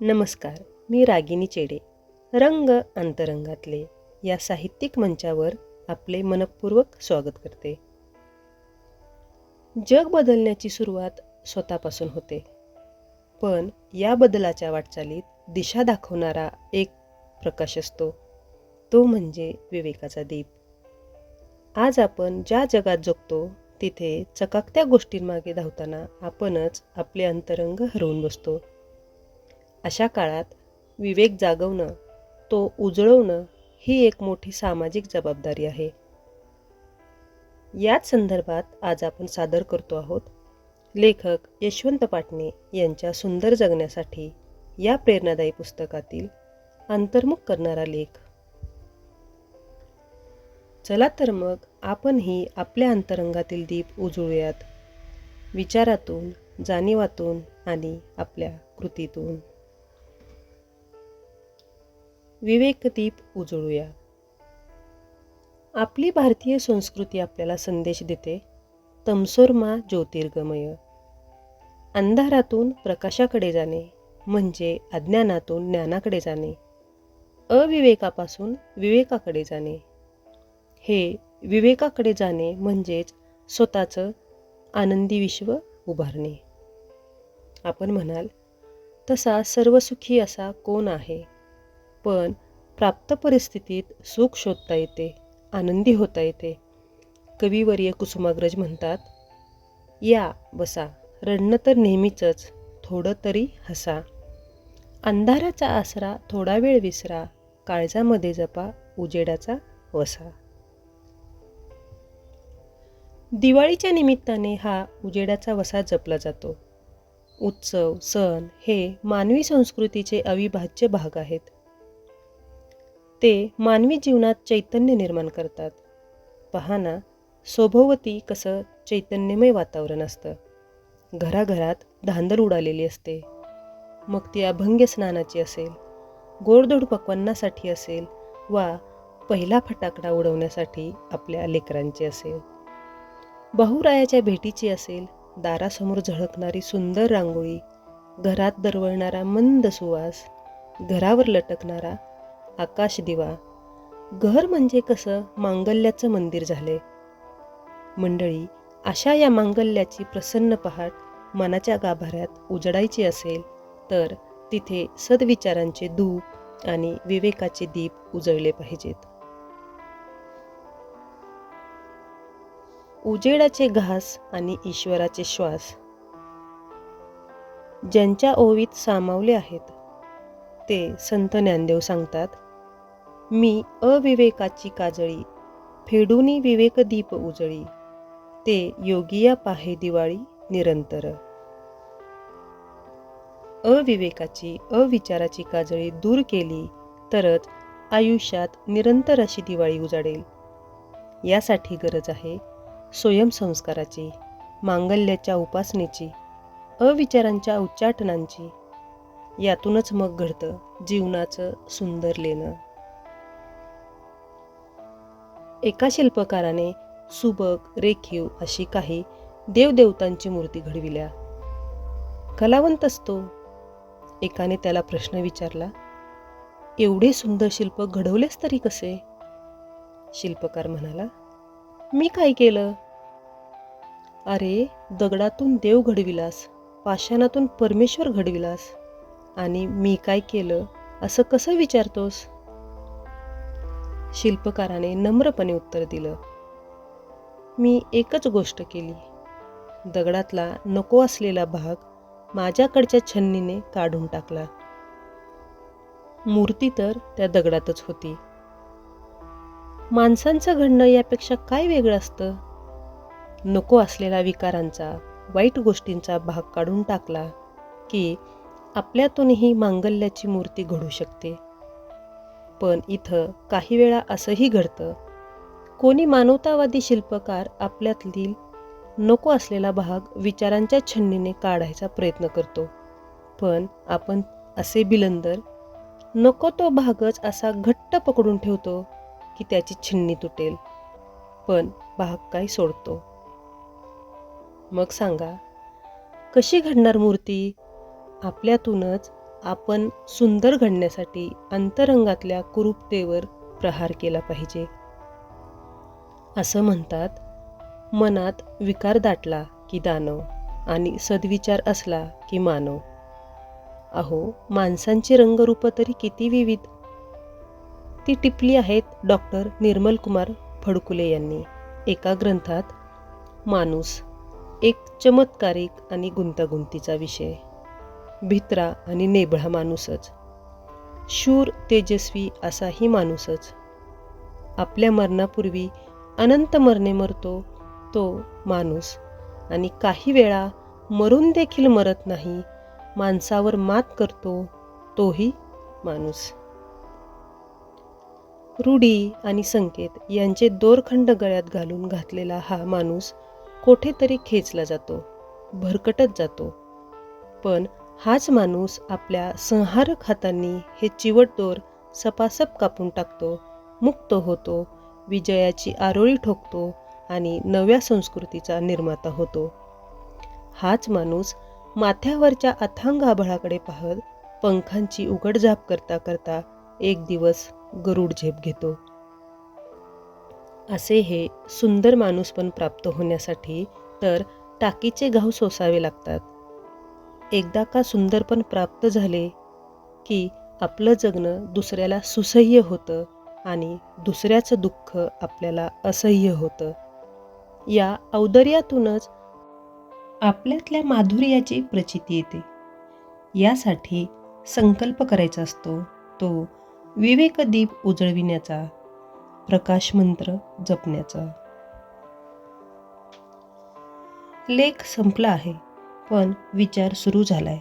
नमस्कार मी रागिनी चेडे. रंग अंतरंगातले या साहित्यिक मंचावर आपले मनपूर्वक स्वागत करते. जग बदलण्याची सुरुवात स्वतःपासून होते. पण या बदलाच्या वाटचालीत दिशा दाखवणारा एक प्रकाश असतो. तो म्हणजे विवेकाचा दीप. आज आपण ज्या जगात जगतो तिथे चकाकत्या गोष्टींमागे धावताना आपणच आपले अंतरंग हरवून बसतो. अशा काळात विवेक जागवणं तो उजळवणं ही एक मोठी सामाजिक जबाबदारी आहे. याच संदर्भात आज आपण सादर करतो आहोत लेखक यशवंत पाटणे यांच्या सुंदर जगण्यासाठी या प्रेरणादायी पुस्तकातील अंतर्मुख करणारा लेख. चला तर मग आपणही आपल्या अंतरंगातील दीप उजळूयात विचारातून जाणीवातून आणि आपल्या कृतीतून. विवेकदीप उजळूया. आपली भारतीय संस्कृती आपल्याला संदेश देते तमसोरमा ज्योतिर्गमय. अंधारातून प्रकाशाकडे जाणे म्हणजे अज्ञानातून ज्ञानाकडे जाणे. अविवेकापासून विवेकाकडे जाणे. हे विवेकाकडे जाणे म्हणजेच स्वतःचं आनंदी विश्व उभारणे. आपण म्हणाल तसा सर्वसुखी असा कोण आहे? पण प्राप्त परिस्थितीत सुख शोधता येते आनंदी होता येते. कविवर्य कुसुमाग्रज म्हणतात या बसा रडणं तर नेहमीचंच थोडं तरी हसा. अंधाराचा आसरा थोडा वेळ विसरा काळजामध्ये जपा उजेडाचा वसा. दिवाळीच्या निमित्ताने हा उजेडाचा वसा जपला जातो. उत्सव सण हे मानवी संस्कृतीचे अविभाज्य भाग आहेत. ते मानवी जीवनात चैतन्य निर्माण करतात. पहाना सोभोवती कसं चैतन्यमय वातावरण असतं. घराघरात धांदल उडालेली असते. मग ती अभंग्य स्नानाची असेल गोडधोड पक्वांनासाठी असेल वा पहिला फटाकडा उडवण्यासाठी आपल्या लेकरांची असेल. बहुरायाच्या भेटीची असेल दारासमोर झळकणारी सुंदर रांगोळी घरात दरवळणारा मंद सुवास घरावर लटकणारा आकाश दिवा. घर म्हणजे कसं? मांगल्याचं मंदिर झाले. मंडळी अशा या मांगल्याची प्रसन्न पहाट मनाच्या गाभाऱ्यात उजडायची असेल तर तिथे सद्विचारांचे धूप आणि विवेकाचे दीप उजळले पाहिजेत. उजेडाचे घास आणि ईश्वराचे श्वास. ज्यांच्या ओवीत सामावले आहेत ते संत ज्ञानदेव सांगतात मी अविवेकाची काजळी फेडूनी विवेकदीप उजळी ते योगिया पाहे दिवाळी निरंतर. अविवेकाची अविचाराची काजळी दूर केली तरच आयुष्यात निरंतर अशी दिवाळी उजाडेल. यासाठी गरज आहे स्वयंसंस्काराची मांगल्याच्या उपासनेची अविचारांच्या उच्चाटनांची. यातूनच मग घडतं जीवनाचं सुंदर लेणं. एका शिल्पकाराने सुबक रेखीव अशी काही देवदेवतांची मूर्ती घडविल्या. कलावंत असतो. एकाने त्याला प्रश्न विचारला एवढे सुंदर शिल्प घडवलेस तरी कसे? शिल्पकार म्हणाला मी काय केलं? अरे दगडातून देव घडविलास पाषाणातून परमेश्वर घडविलास आणि मी काय केलं असं कसं विचारतोस? शिल्पकाराने नम्रपणे उत्तर दिलं. मी एकच गोष्ट केली. दगडातला नको असलेला भाग माझ्याकडच्या छन्नीने काढून टाकला. मूर्ती तर त्या दगडातच होती. माणसांचं घडणं यापेक्षा काय वेगळं असतं? नको असलेला विकारांचा वाईट गोष्टींचा भाग काढून टाकला की आपल्यातूनही मांगल्याची मूर्ती घडू शकते. पण इथं काही वेळा असंही घडतं. कोणी मानवतावादी शिल्पकार आपल्यातील नको असलेला भाग विचारांच्या छन्नीने काढायचा प्रयत्न करतो. पण आपण असे बिलंदर नको तो भागच असा घट्ट पकडून ठेवतो की त्याची छिन्नी तुटेल. पण भाग काय सोडतो? मग सांगा कशी घडणार मूर्ती? आपल्यातूनच आपण सुंदर घडण्यासाठी अंतरंगातल्या कुरूपतेवर प्रहार केला पाहिजे. असं म्हणतात मनात विकार दाटला की दानव आणि सद्विचार असला की मानव. अहो माणसांची रंगरूपं तरी किती विविध. ती टिपली आहेत डॉक्टर निर्मल कुमार फडकुले यांनी. एका ग्रंथात माणूस एक चमत्कारिक आणि गुंतागुंतीचा विषय. भित्रा आणि नेबळा माणूसच. शूर तेजस्वी असाही माणूसच. आपल्या मरणापूर्वी अनंत मरणे मरतो तो माणूस. आणि काही वेळा मरून देखील मरत नाही माणसावर मात करतो तोही माणूस. रूढी आणि संकेत यांचे दोरखंड गळ्यात घालून घातलेला हा माणूस कोठेतरी खेचला जातो भरकटत जातो. पण हाच माणूस आपल्या संहारक हातांनी हे चिवट दोर सपासप कापून टाकतो मुक्त होतो विजयाची आरोळी ठोकतो आणि नव्या संस्कृतीचा निर्माता होतो. हाच माणूस माथ्यावरच्या अथांग आभाळाकडे पाहत पंखांची उघडझाप करता करता एक दिवस गरुड झेप घेतो. असे हे सुंदर माणूस पण प्राप्त होण्यासाठी तर टाकीचे घाव सोसावे लागतात. एकदा का सुंदरपण प्राप्त झाले की आपलं जगणं दुसऱ्याला सुसह्य होतं आणि दुसऱ्याचं दुःख आपल्याला असह्य होतं. या औदर्यातूनच आपल्यातल्या माधुर्याची प्रचिती येते. यासाठी संकल्प करायचा असतो तो विवेकदीप उजळविण्याचा प्रकाश मंत्र जपण्याचा. लेख संपला आहे. पण विचार सुरू झालाय.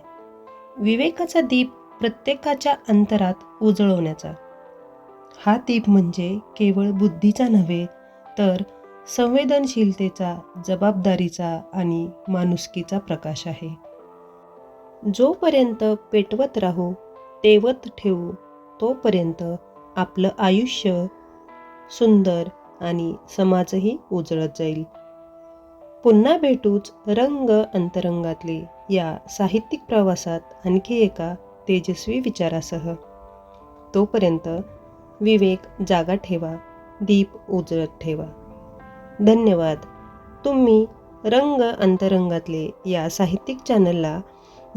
विवेकाचा दीप प्रत्येकाच्या अंतरात उजळवण्याचा. हा दीप म्हणजे केवळ बुद्धीचा नव्हे तर संवेदनशीलतेचा जबाबदारीचा आणि माणुसकीचा प्रकाश आहे. जोपर्यंत पेटवत राहू तेवत ठेवू तोपर्यंत आपलं आयुष्य सुंदर आणि समाजही उजळत जाईल. पुन्हा भेटूच रंग अंतरंगातले या साहित्यिक प्रवासात आणखी एका तेजस्वी विचारासह. तोपर्यंत विवेक जागा ठेवा दीप उजळत ठेवा. धन्यवाद. तुम्ही रंग अंतरंगातले या साहित्यिक चॅनलला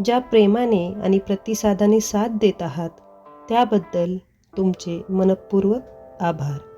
ज्या प्रेमाने आणि प्रतिसादाने साथ देत आहात त्याबद्दल तुमचे मनपूर्वक आभार.